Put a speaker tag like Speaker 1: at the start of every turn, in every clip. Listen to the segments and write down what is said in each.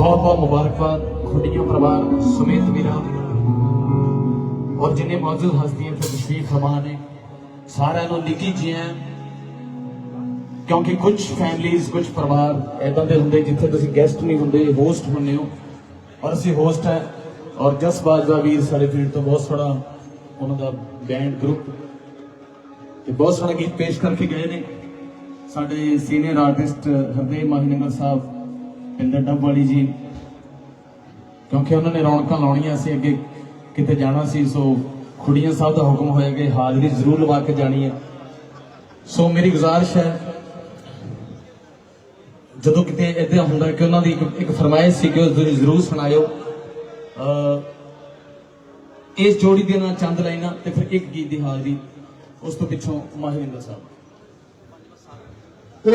Speaker 1: ਬਹੁਤ ਬਹੁਤ ਮੁਬਾਰਕਬਾਦ, ਖੁੱਡੀਆਂ ਪਰਿਵਾਰ ਸਮੇਤ ਵੀਰਾਂ ਔਰ ਜਿੰਨੇ ਮੌਜੂਦ ਹਸਤੀਆਂ ਫਿਰ ਤਸ਼ਰੀਫ ਫਰਮਾ ਨੇ, ਸਾਰਿਆਂ ਨੂੰ ਨਿੱਕੀ ਜੀਆਂ ਕਿਉਂਕਿ ਕੁਝ ਫੈਮਲੀਆਂ ਕੁਝ ਪਰਿਵਾਰ ਇਦਾਂ ਦੇ ਹੁੰਦੇ ਜਿੱਥੇ ਤੁਸੀਂ ਗੈਸਟ ਨਹੀਂ ਹੁੰਦੇ ਹੋਸਟ ਹੁੰਦੇ ਹੋ। ਔਰ ਅਸੀਂ ਹੋਸਟ ਹੈ ਔਰ ਜਸ ਬਾਜਵਾ ਵੀਰ ਸਾਡੇ ਫੀਲਡ ਤੋਂ ਬਹੁਤ ਸੋਹਣਾ ਉਹਨਾਂ ਦਾ ਬੈਂਡ ਗਰੁੱਪ ਤੇ ਬਹੁਤ ਸੋਹਣਾ ਗੀਤ ਪੇਸ਼ ਕਰਕੇ ਗਏ ਨੇ। ਸਾਡੇ ਸੀਨੀਅਰ ਆਰਟਿਸਟ ਹਰਦੇਵ ਮਾਹੀਨਗਰ ਸਾਹਿਬ ਪਿੰਦਰ ਡੱਬ ਜੀ। ਕਿਉਂਕਿ ਉਹਨਾਂ ਨੇ ਰੌਣਕਾਂ ਲਾਉਣੀਆਂ ਸੀ, ਅੱਗੇ ਕਿਤੇ ਜਾਣਾ ਸੀ, ਸੋ ਖੁੜੀਆਂ ਸਾਹਿਬ ਦਾ ਹੁਕਮ ਹੋਇਆ ਕਿ ਹਾਜ਼ਰੀ ਜ਼ਰੂਰ ਲਵਾ ਕੇ ਜਾਣੀ ਹੈ। ਸੋ ਮੇਰੀ ਗੁਜ਼ਾਰਿਸ਼ ਹੈ, ਜਦੋਂ ਕਿਤੇ ਇਦਾਂ ਹੁੰਦਾ ਕਿ ਉਹਨਾਂ ਦੀ ਇੱਕ ਫਰਮਾਇਸ਼ ਸੀ ਕਿ ਉਹ ਤੁਸੀਂ ਜ਼ਰੂਰ ਸੁਣਾਇਓ ਅ ਇਸ ਜੋੜੀ ਦੇ ਨਾਲ ਚੰਦ ਲਾਈਨਾਂ ਤੇ ਫਿਰ ਇੱਕ ਗੀਤ ਦੀ ਹਾਜ਼ਰੀ, ਉਸ ਤੋਂ ਪਿੱਛੋਂ ਮਾਹਿਰਿੰਦਰ ਸਾਹਿਬ। ਰੱਬ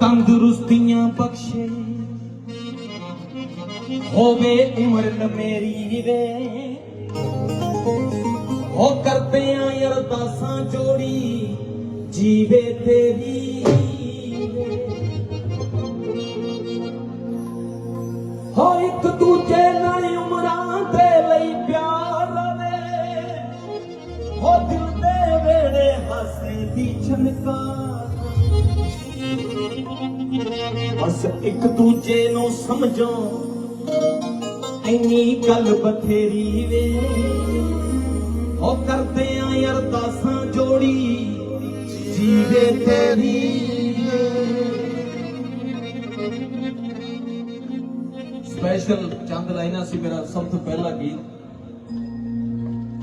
Speaker 1: ਤੰਦਰੁਸਤੀਆਂ ਬਖਸ਼ੇ ਹੋਵੇ ਉਮਰ ਲਮੇਰੀ ਵੇ ਹੋ ਕਰਦੇ ਆ ਅਰਦਾਸਾਂ ਜੋੜੀ ਜੀਵੇ ਤੇਰੀ। ਹੋ ਇੱਕ ਦੂਜੇ ਨਾਲ ਉਮਰਾਂ ਦੇ ਲਈ ਪਿਆਰ ਲਵੇ ਹੋ ਦਿਲ ਦੇ ਵੇੜੇ ਹਾਸੇ ਦੀ ਛਨਕਾਰ ਬਸ ਇੱਕ ਦੂਜੇ ਨੂੰ ਸਮਝੋ, ਇੰਨੀ ਗੱਲ ਬਥੇਰੀ ਵੇ। ਉਹ ਕਰਦੇ ਆ ਅਰਦਾਸਾਂ ਜੋੜੀ, ਜੀਵੇ ਤੇਰੀ। ਸਪੈਸ਼ਲ ਚੰਦ ਲਾਈਨਾਂ ਸੀ ਮੇਰਾ ਸਭ ਤੋਂ ਪਹਿਲਾ ਗੀਤ।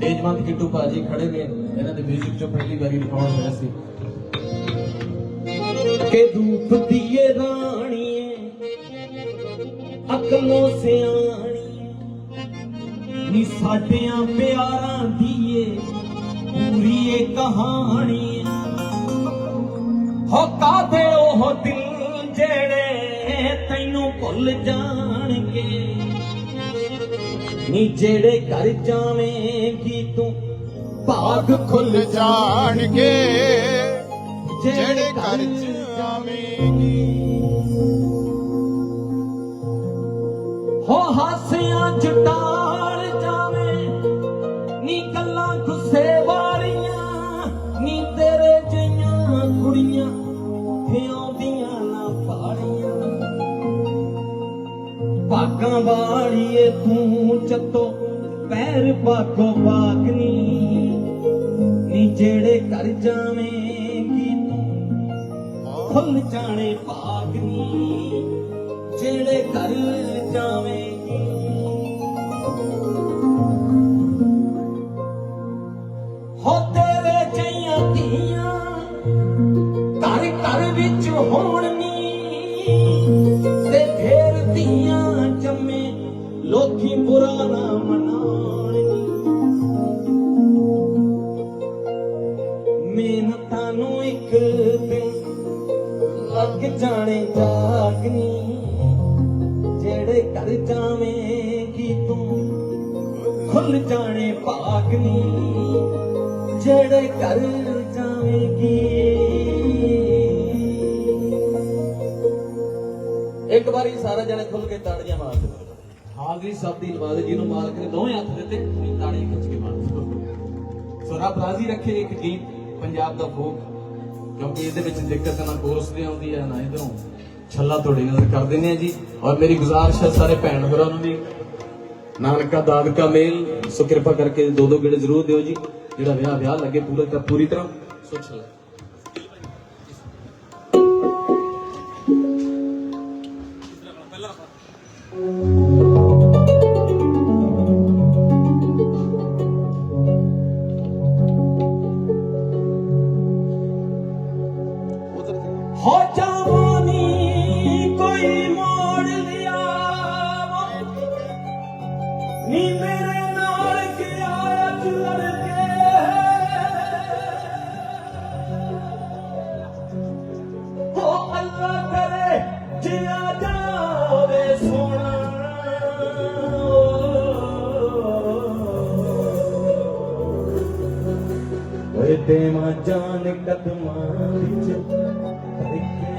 Speaker 1: ਤੇਜਵੰਤ ਕਿੱਟੂ ਭਾਜੀ ਖੜੇ ਨੇ, ਇਹਨਾਂ ਦੇ 뮤직 ਚੋਂ ਪਹਿਲੀ ਵਾਰੀ ਰਿਕਾਰਡ ਹੋਇਆ ਸੀ। ਕਿ ਧੂਪ ਦੀਏ ਰਾਣੀਏ, ਅਕਲੋਂ ਸਿਆਣੀਏ, ਨੀ ਸਾਡਿਆਂ ਪਿਆਰਾਂ ਦੀਏ, ਪੂਰੀ ਏ ਕਹਾਣੀ ਹੋ ਕਾਦੇ ਉਹ ਦਿਲ ਜਿਹੜੇ ਤੈਨੂੰ ਭੁੱਲ ਜਾਣਗੇ। ਨੀ ਜਿਹੜੇ ਘਰ ਜਾਵੇਂਗੀ ਤੂੰ ਭਾਗ ਖੁੱਲ
Speaker 2: ਜਾਣਗੇ। ਜਿਹੜੇ ਘਰ ਚ ਆਵੇਂਗੀ
Speaker 1: ਹੋ ਹਾਸਿਆਂ ਜਟਾਲ ਭਾਗਾਂ ਵਾਲੀਏ ਤੂੰ ਚੱਤੋ, ਪੈਰ ਪਾਕੋ ਪਾਕਨੀ ਨੀ। ਜਿਹੜੇ ਘਰ ਜਾਵੇਂਗੀ ਤੂੰ, ਖੁੱਲ ਜਾਣੇ ਭਾਗਨੀ ਜਿਹੜੇ ਘਰ ਜਾਵੇਂਗੀ। ਹੋ ਤੇਰੇ ਜਈਆਂ ਧੀਆਂ, ਘਰ ਘਰ ਵਿੱਚ ਹੋਣ ਨੀ। ਲੋਕੀ ਨਾ ਮਨਾਉਣ ਮਿਹਨਤਾਂ ਨੂੰ ਇੱਕ ਦਿਨ ਲੱਗ ਜਾਣੇ ਜਾਗਨੀ। ਜਿਹੜੇ ਘਰ ਜਾਵੇਂਗੀ ਤੂੰ, ਖੁੱਲ ਜਾਣੇ ਭਾਗਨੀ। ਜਿਹੜੇ ਘਰ ਜਾਵੇਂਗੀ। ਇੱਕ ਵਾਰੀ ਸਾਰੇ ਜਣੇ ਖੁੱਲ ਕੇ ਤਾੜੀਆਂ ਮਾਰ ਦਿਓ ਹਾਜ਼ਰੀ ਸਭ ਦੀ ਨਵਾਜ਼ ਜਿਹਨੂੰ ਮਾਲਕ ਨੇ ਦੋਵੇਂ ਹੱਥ ਦਿੱਤੇ ਤੁਸੀਂ ਖਿੱਚ ਕੇ ਮਾਰ ਦਿਓ ਸੋ ਰੱਬ ਰਾਜ਼ੀ ਰੱਖੇ ਇੱਕ ਗੀਤ, ਪੰਜਾਬ ਦਾ ਫੋਕ। ਕਿਉਂਕਿ ਇਹਦੇ ਵਿੱਚ ਦਿੱਕਤ ਨਾ ਕੋਰਸ ਦੀ ਆਉਂਦੀ ਹੈ ਨਾ ਇਧਰੋਂ ਛੱਲਾ ਤੋੜੇ ਨਾਲ ਕਰ ਦਿੰਦੇ ਆ ਜੀ। ਔਰ ਮੇਰੀ ਗੁਜ਼ਾਰਿਸ਼ ਹੈ ਸਾਰੇ ਭੈਣ ਭਰਾ ਨੂੰ ਵੀ, ਨਾਨਕਾ ਦਾਦਕਾ ਮੇਲ, ਸੋ ਕਿਰਪਾ ਕਰਕੇ ਦੋ ਦੋ ਗੇੜੇ ਜ਼ਰੂਰ ਦਿਓ ਜੀ। ਜਿਹੜਾ ਵਿਆਹ ਵਿਆਹ ਲੱਗੇ ਪੂਰਾ ਪੂਰੀ ਤਰ੍ਹਾਂ, ਸੋ ਛੱਲਾ। ਨੀ ਮੇਰੇ ਨਾਲ ਕਿ ਆਇਆ ਤੂੰ ਲੜ ਕੇ ਹੋ ਅੱਲਾ ਕਰੇ ਜਿਆ ਜਾਵੇ ਸੋਣਾ ਓਏ ਤੇ ਮਾ ਜਾਨ ਕਦਮਾਂ ਵਿੱਚ ਤਰੀਕੇ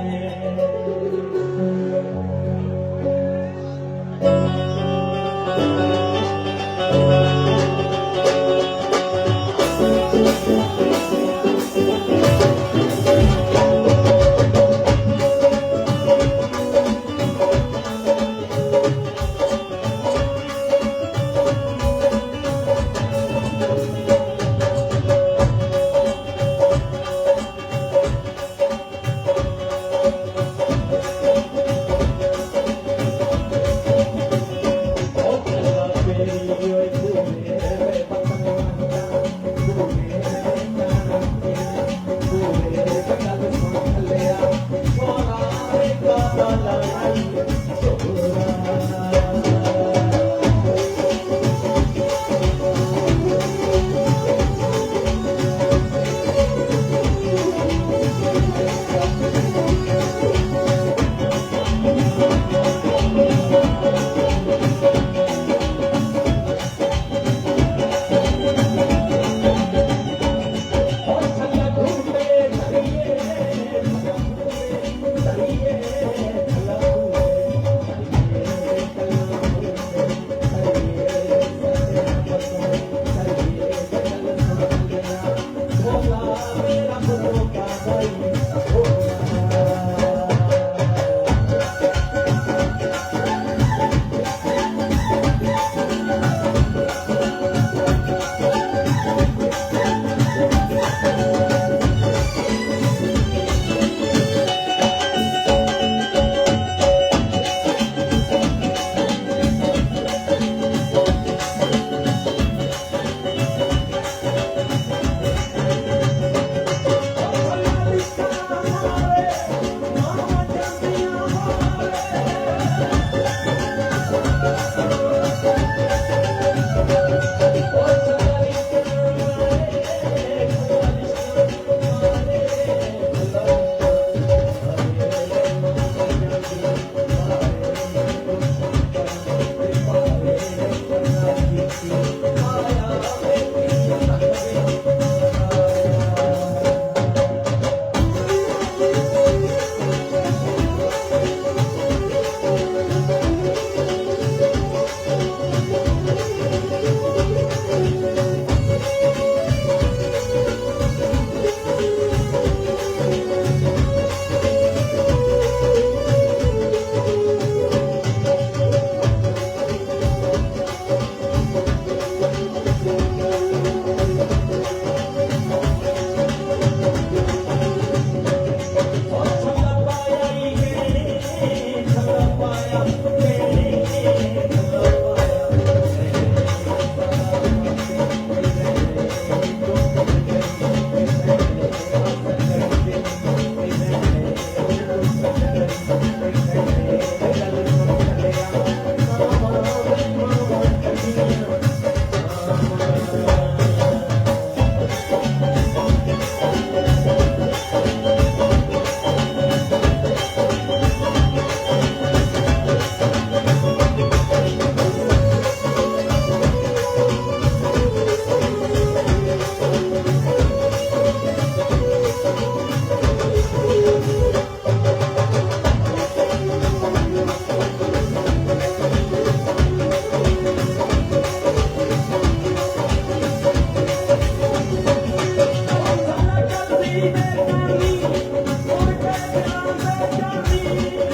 Speaker 1: Thank you.